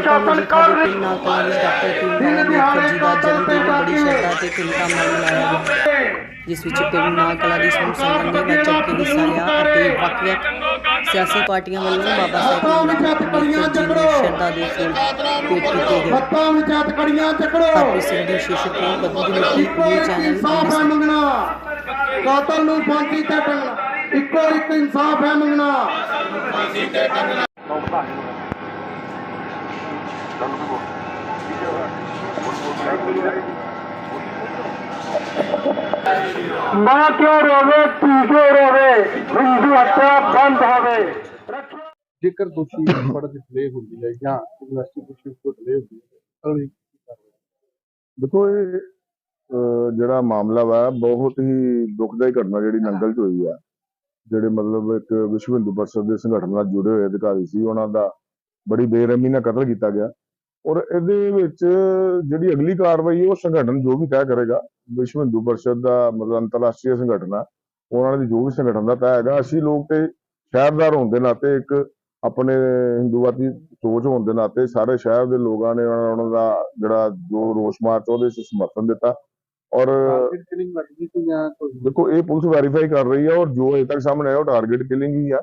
ਪ੍ਰਸ਼ਾਸਨ ਕਰ ਰਹੀ ਨਾ ਕਾਲਜ ਡਾਕਟਰ ਦਾ ਦਿਨ ਬੜੀ ਸ਼ਰਧਾ ਤੇ ਧੂਮਧਾਮ ਨਾਲ ਮਨਾਇਆ ਗਿਆ। ਜਿਸ ਵਿੱਚ ਕਲਾ ਦੀ ਨੇ ਵੱਧ ਚੜ੍ਹ ਕੇ ਹਿੱਸਾ ਲਿਆ ਅਤੇ ਵੱਖ-ਵੱਖ ਸਿਆਸੀ ਪਾਰਟੀਆਂ ਵੱਲੋਂ ਬਾਬਾ ਸਾਹਿਬ ਅੰਬੇਡਕਰ ਜੀ ਨੂੰ ਸ਼ਰਧਾ ਦੇ ਫੁੱਲ ਭੇਟ ਕੀਤੇ ਗਏ। ਹੱਥਾਂ ਵਿੱਚ ਹੱਥਕੜੀਆਂ ਚੱਕੜੋ ਹਰਪ੍ਰੀਤ ਸਿੰਘ ਦੀ ਰਿਪੋਰਟ ਬੱਬੂ ਦੀ ਮਿੱਟੀ ਨਿਊਜ਼ ਚੈਨਲ ਇਨਸਾਫ ਹੈ ਮੰਗਣਾ। ਕਾਤਲ ਨੂੰ ਫਾਂਸੀ ਤੇ ਟੰਗਣਾ। ਇੱਕੋ ਇੱਕ ਇਨਸਾਫ ਹੈ ਮੰਗਣਾ। ਮਾਂ ਕਿਉਂ ਰੋਵੇ ਤੂੰ ਕਿਉਂ ਰੋਵੇ? ਹਿੰਦੂ ਹੱਤਿਆ ਬੰਦ ਹੋਵੇ। ਜੇਕਰ ਦੋਸ਼ੀ ਡਿਸਪਲੇ ਹੁੰਦੀ ਹੈ ਜਾਂ ਇਨਵੈਸਟੀਗੇਸ਼ਨ ਤੋਂ ਡਿਲੇ ਹੁੰਦੀ ਹੈ ਅਗਲੀ ਦੇਖੋ ਇਹ ਜਿਹੜਾ ਮਾਮਲਾ ਵਾ ਬਹੁਤ ਹੀ ਦੁਖਦਾਈ ਘਟਨਾ ਜਿਹੜੀ ਨੰਗਲ 'ਚ ਹੋਈ ਆ। ਜਿਹੜੇ ਮਤਲਬ ਇੱਕ ਵਿਸ਼ਵ ਹਿੰਦੂ ਪਰਿਸ਼ਦ ਦੇ ਸੰਗਠਨ ਨਾਲ ਜੁੜੇ ਹੋਏ ਅਧਿਕਾਰੀ ਸੀ ਉਹਨਾਂ ਦਾ ਬੜੀ ਬੇਰਹਿਮੀ ਨਾਲ ਕਤਲ ਕੀਤਾ ਗਿਆ। ਔਰ ਇਹਦੇ ਵਿੱਚ ਜਿਹੜੀ ਅਗਲੀ ਕਾਰਵਾਈ ਉਹ ਸੰਗਠਨ ਜੋ ਵੀ ਤੈਅ ਕਰੇਗਾ ਵਿਸ਼ਵ ਹਿੰਦੂ ਪਰਿਸ਼ਦ ਦਾ ਮਤਲਬ ਅੰਤਰਰਾਸ਼ਟਰੀ ਸੰਗਠਨ ਆ ਉਹਨਾਂ ਦੀ ਜੋ ਵੀ ਸੰਗਠਨ ਦਾ ਤੈਅ ਹੈਗਾ ਅਸੀਂ ਲੋਕ ਤੇ ਸ਼ਹਿਰਦਾਰ ਹੋਣ ਦੇ ਨਾਤੇ ਇੱਕ ਆਪਣੇ ਹਿੰਦੂਵਾਦੀ ਸੋਚ ਹੋਣ ਦੇ ਨਾਤੇ ਸਾਰੇ ਸ਼ਹਿਰ ਦੇ ਲੋਕਾਂ ਨੇ ਉਹਨਾਂ ਦਾ ਜਿਹੜਾ ਜੋ ਰੋਸ ਮਾਰਚ ਉਹਦੇ 'ਚ ਸਮਰਥਨ ਦਿੱਤਾ। ਔਰ ਦੇਖੋ ਇਹ ਪੁਲਿਸ ਵੈਰੀਫਾਈ ਕਰ ਰਹੀ ਹੈ ਔਰ ਜੋ ਅਜੇ ਤੱਕ ਸਾਹਮਣੇ ਆਇਆ ਉਹ ਟਾਰਗੇਟ ਕਿਲਿੰਗ ਹੀ ਆ।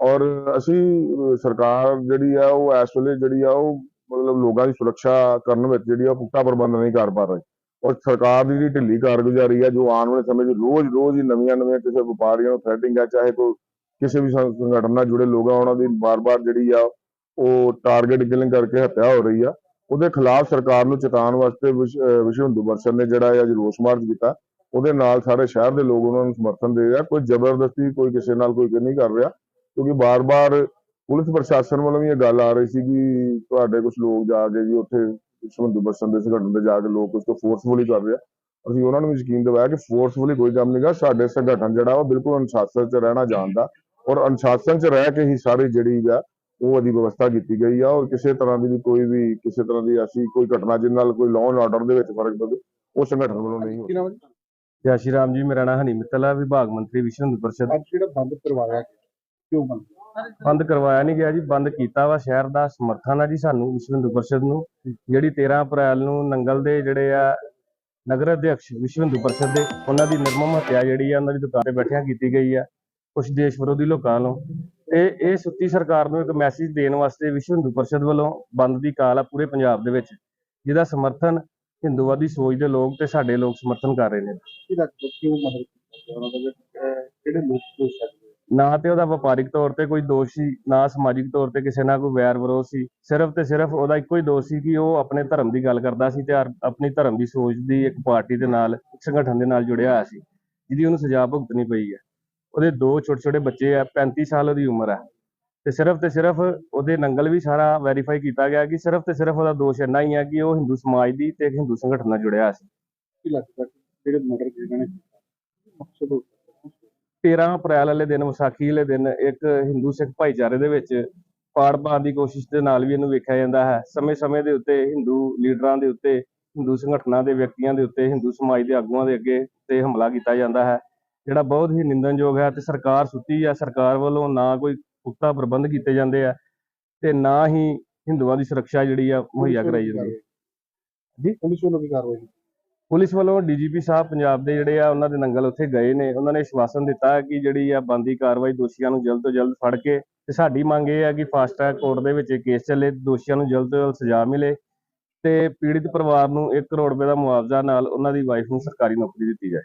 ਔਰ ਅਸੀਂ ਸਰਕਾਰ ਜਿਹੜੀ ਆ ਉਹ ਇਸ ਵੇਲੇ ਜਿਹੜੀ ਆ ਉਹ ਮਤਲਬ ਲੋਕਾਂ ਦੀ ਸੁਰੱਖਿਆ ਕਰਨ ਵਿੱਚ ਜਿਹੜੀ ਆ ਪੁਖਤਾ ਪ੍ਰਬੰਧ ਨਹੀਂ ਕਰ ਪਾ ਰਹੀ। ਔਰ ਸਰਕਾਰ ਦੀ ਜਿਹੜੀ ਢਿੱਲੀ ਕਾਰਗੁਜ਼ਾਰੀ ਆ, ਜੋ ਆਉਣ ਵਾਲੇ ਸਮੇਂ 'ਚ ਰੋਜ਼ ਰੋਜ਼ ਹੀ ਨਵੀਆਂ ਨਵੀਆਂ ਕਿਸੇ ਵਪਾਰੀਆਂ ਨੂੰ ਥ੍ਰੈਟਿੰਗ ਆ, ਚਾਹੇ ਕੋਈ ਕਿਸੇ ਵੀ ਸੰਗਠਨ ਨਾਲ ਜੁੜੇ ਲੋਕ ਆ, ਉਹਨਾਂ ਦੀ ਬਾਰ-ਬਾਰ ਜਿਹੜੀ ਆ ਉਹ ਟਾਰਗੇਟ ਕਿਲਿੰਗ ਕਰਕੇ ਹੱਤਿਆ ਹੋ ਰਹੀ ਆ। ਉਹਦੇ ਖਿਲਾਫ ਸਰਕਾਰ ਨੂੰ ਚੇਤਾਉਣ ਵਾਸਤੇ ਵਿਸ਼ਵ ਹਿੰਦੂ ਪਰਿਸ਼ਦ ਨੇ ਜਿਹੜਾ ਅੱਜ ਰੋਸ ਮਾਰਚ ਕੀਤਾ। ਉਹਦੇ ਨਾਲ ਸਾਰੇ ਸ਼ਹਿਰ ਦੇ ਲੋਕ ਉਹਨਾਂ ਨੂੰ ਸਮਰਥਨ ਦੇ ਰਿਹਾ ਕੋਈ ਜ਼ਬਰਦਸਤੀ ਕੋਈ ਕਿਸੇ ਨਾਲ ਕੋਈ ਨਹੀਂ ਕਰ ਰਿਹਾ, ਕਿਉਂਕਿ ਬਾਰ-ਬਾਰ ਪੁਲਿਸ ਪ੍ਰਸ਼ਾਸਨ ਵੱਲੋਂ ਵੀ ਇਹ ਗੱਲ ਆ ਰਹੀ ਸੀ ਕਿ ਤੁਹਾਡੇ ਕੁਝ ਲੋਕ ਜਾ ਕੇ ਜੀ ਉੱਥੇ ਹਿੰਦੂ ਪਰਿਸ਼ਦ ਦੇ ਸੰਗਠਨ ਦੇ ਜਾ ਕੇ ਲੋਕ ਉਸ ਤੋਂ ਫੋਰਸਫੁਲੀ ਕਰ ਰਿਹਾ ਅਸੀਂ ਉਹਨਾਂ ਨੂੰ ਯਕੀਨ ਦਿਵਾਇਆ ਕਿ ਫੋਰਸਫੁਲੀ ਕੋਈ ਕੰਮ ਨਹੀਂਗਾ ਸਾਡੇ ਸੰਗਠਨ ਜਿਹੜਾ ਉਹ ਬਿਲਕੁਲ ਅਨੁਸ਼ਾਸਨ 'ਚ ਰਹਿਣਾ ਜਾਣਦਾ ਔਰ ਅਨੁਸ਼ਾਸਨ 'ਚ ਰਹਿ ਕੇ ਹੀ ਸਾਰੀ ਜਿਹੜੀ ਆ ਉਹ ਉਹਦੀ ਵਿਵਸਥਾ ਕੀਤੀ ਗਈ ਆ ਔਰ ਕਿਸੇ ਤਰ੍ਹਾਂ ਦੀ ਵੀ ਕੋਈ ਵੀ ਕਿਸੇ ਤਰ੍ਹਾਂ ਦੀ ਐਸੀ ਕੋਈ ਘਟਨਾ ਜਿਹਦੇ ਨਾਲ ਕੋਈ ਲਾਅ ਐਂਡ ਆਰਡਰ ਦੇ ਵਿੱਚ ਫ਼ਰਕ ਪਵੇ ਉਹ ਸੰਗਠਨ ਵੱਲੋਂ ਨਹੀਂ ਹੈ ਜੀ? ਸ਼੍ਰੀ ਰਾਮ ਜੀ ਮੇਰਾ ਨਾਮ ਹਨੀ ਮਿੱਤਲ ਹੈ ਵਿਭਾਗ ਮੰਤਰੀ ਵਿਸ਼ਵ ਪਰਿਸ਼ਦ। ਅੱਜ ਜਿਹੜਾ ਬੰਦ ਕਰਵਾਇਆ ਕਿਉਂ ਬੰਦ? ਬੰਦ ਕਰਵਾਇਆ ਨਹੀਂ ਗਿਆ ਜੀ, ਬੰਦ ਕੀਤਾ ਵਾ ਸ਼ਹਿਰ ਦਾ ਸਮਰਥਨ ਆ ਜੀ ਸਾਨੂੰ ਵਿਸ਼ਵ ਹਿੰਦੂ ਪਰਿਸ਼ਦ ਨੂੰ। ਜਿਹੜੀ 13 ਅਪ੍ਰੈਲ ਨੂੰ ਨੰਗਲ ਦੇ ਜਿਹੜੇ ਆ ਨਗਰ ਅਧਿਕਸ਼ ਵਿਸ਼ਵ ਹਿੰਦੂ ਪਰਿਸ਼ਦ ਦੇ, ਉਹਨਾਂ ਦੀ ਨਿਰਮਮ ਹੱਤਿਆ ਜਿਹੜੀ ਆ, ਉਹਨਾਂ ਦੀ ਦੁਕਾਨ ਤੇ ਬੈਠਿਆਂ ਕੀਤੀ ਗਈ ਆ ਕੁਝ ਦੇਸ਼ ਵਿਰੋਧੀ ਲੋਕਾਂ ਵੱਲੋਂ। ਇਹ ਇਹ ਸੁੱਤੀ ਸਰਕਾਰ ਨੂੰ ਇੱਕ ਮੈਸੇਜ ਦੇਣ ਵਾਸਤੇ ਵਿਸ਼ਵ ਹਿੰਦੂ ਪਰਿਸ਼ਦ ਵੱਲੋਂ ਬੰਦ ਦੀ ਕਾਲ ਆ ਪੂਰੇ ਪੰਜਾਬ ਦੇ ਵਿੱਚ, ਜਿਹਦਾ ਸਮਰਥਨ ਹਿੰਦੂਵਾਦੀ ਸੋਚ ਦੇ ਲੋਕ ਤੇ ਸਾਡੇ ਲੋਕ ਸਮਰਥਨ ਕਰ ਰਹੇ ਨੇ। ਕੀ ਲੱਗਦਾ ਕਿਉਂ ਮਦਦ ਕਿਹੜੇ ਲੋਕ ਹੋ ਨਾ ਤੇ ਉਹਦਾ ਵਪਾਰਿਕ ਤੌਰ ਤੇ ਕੋਈ ਦੋਸ਼ ਸੀ ਨਾ ਸਮਾਜਿਕ ਤੌਰ ਤੇ ਕਿਸੇ ਨਾਲ ਕੋਈ ਵੈਰ ਵਿਰੋਧ ਸੀ। ਸਿਰਫ ਤੇ ਸਿਰਫ ਉਹਦਾ ਇੱਕੋ ਹੀ ਦੋਸ਼ ਸੀ ਕਿ ਉਹ ਆਪਣੇ ਧਰਮ ਦੀ ਗੱਲ ਕਰਦਾ ਸੀ ਤੇ ਆਪਣੀ ਧਰਮ ਦੀ ਸੋਚ ਦੀ ਇੱਕ ਪਾਰਟੀ ਦੇ ਨਾਲ ਸੰਗਠਨ ਦੇ ਨਾਲ ਜੁੜਿਆ ਹੋਇਆ ਸੀ ਜਿਹਦੀ ਉਹਨੂੰ ਸਜ਼ਾ ਭੁਗਤਣੀ ਪਈ ਹੈ। ਉਹਦੇ ਦੋ ਛੋਟੇ ਛੋਟੇ ਬੱਚੇ ਆ 35 ਸਾਲ ਉਹਦੀ ਉਮਰ ਹੈ ਤੇ ਸਿਰਫ ਤੇ ਸਿਰਫ ਉਹਦੇ ਨੰਗਲ ਵੀ ਸਾਰਾ ਵੈਰੀਫਾਈ ਕੀਤਾ ਗਿਆ ਕਿ ਸਿਰਫ ਤੇ ਸਿਰਫ ਉਹਦਾ ਦੋਸ਼ ਇੰਨਾ ਹੀ ਹੈ ਕਿ ਉਹ ਹਿੰਦੂ ਸਮਾਜ ਦੀ ਤੇ ਇੱਕ ਹਿੰਦੂ ਸੰਗਠਨ ਨਾਲ ਜੁੜਿਆ ਹੋਇਆ ਸੀ। ਕੀ ਲੱਗਦਾ ਜਿਹੜੇ ਮਰਡਰ ਜਿਹਨਾਂ ਨੇ ਕੀਤਾ, ਮਕਸਦ 13 ਅਪ੍ਰੈਲ ਵਾਲੇ ਦਿਨ ਵਿਸਾਖੀ ਵਾਲੇ ਦਿਨ ਇੱਕ ਹਿੰਦੂ ਸਿੱਖ ਭਾਈਚਾਰੇ ਦੇ ਵਿੱਚ ਪਾੜ ਪਾਉਣ ਦੀ ਕੋਸ਼ਿਸ਼ ਦੇ ਨਾਲ ਵੀ ਇਹਨੂੰ ਵੇਖਿਆ ਜਾਂਦਾ ਹੈ। ਸਮੇਂ-ਸਮੇਂ ਦੇ ਉੱਤੇ ਹਿੰਦੂ ਲੀਡਰਾਂ ਦੇ ਉੱਤੇ ਹਿੰਦੂ ਸੰਗਠਨਾਂ ਦੇ ਵਿਅਕਤੀਆਂ ਦੇ ਉੱਤੇ ਹਿੰਦੂ ਸਮਾਜ ਦੇ ਆਗੂਆਂ ਦੇ ਅੱਗੇ ਤੇ ਹਮਲਾ ਕੀਤਾ ਜਾਂਦਾ ਹੈ। ਜਿਹੜਾ ਬਹੁਤ ਹੀ ਨਿੰਦਣਯੋਗ ਹੈ ਤੇ ਸਰਕਾਰ ਸੁੱਤੀ ਹੈ ਸਰਕਾਰ ਵੱਲੋਂ ਨਾ ਕੋਈ ਪੁਖਤਾ ਪ੍ਰਬੰਧ ਕੀਤੇ ਜਾਂਦੇ ਆ ਤੇ ਨਾ ਹੀ ਹਿੰਦੂਆਂ ਦੀ ਸੁਰੱਖਿਆ ਜਿਹੜੀ ਆ ਮੁਹੱਈਆ ਕਰਾਈ ਜਾਂਦੀ ਹੈ। ਜੀ ਪੁਲਿਸ ਵੱਲੋਂ ਵੀ ਕਾਰਵਾਈ। ਪੁਲਿਸ ਵੱਲੋਂ ਡੀਜੀਪੀ ਸਾਹਿਬ ਪੰਜਾਬ ਦੇ ਜਿਹੜੇ ਆ, ਉਹਨਾਂ ਦੇ ਨੰਗਲ ਉੱਥੇ ਗਏ ਨੇ। ਉਹਨਾਂ ਨੇ ਆਸ਼ਵਾਸਨ ਦਿੱਤਾ ਕਿ ਜਿਹੜੀ ਆ ਬੰਦੀ ਕਾਰਵਾਈ ਦੋਸ਼ੀਆਂ ਨੂੰ ਜਲਦ ਤੋਂ ਜਲਦ ਫੜ ਕੇ ਤੇ ਸਾਡੀ ਮੰਗ ਇਹ ਹੈ ਕਿ ਫਾਸਟ ਟਰੈਕ ਕੋਰਟ ਦੇ ਵਿੱਚ ਇਹ ਕੇਸ ਚੱਲੇ, ਦੋਸ਼ੀਆਂ ਨੂੰ ਜਲਦ ਤੋਂ ਜਲਦ ਸਜ਼ਾ ਮਿਲੇ ਤੇ ਪੀੜਿਤ ਪਰਿਵਾਰ ਨੂੰ 1 ਕਰੋੜ ਰੁਪਏ ਦਾ ਮੁਆਵਜ਼ਾ ਨਾਲ ਉਹਨਾਂ ਦੀ ਵਾਈਫ ਨੂੰ ਸਰਕਾਰੀ ਨੌਕਰੀ ਦਿੱਤੀ ਜਾਏ।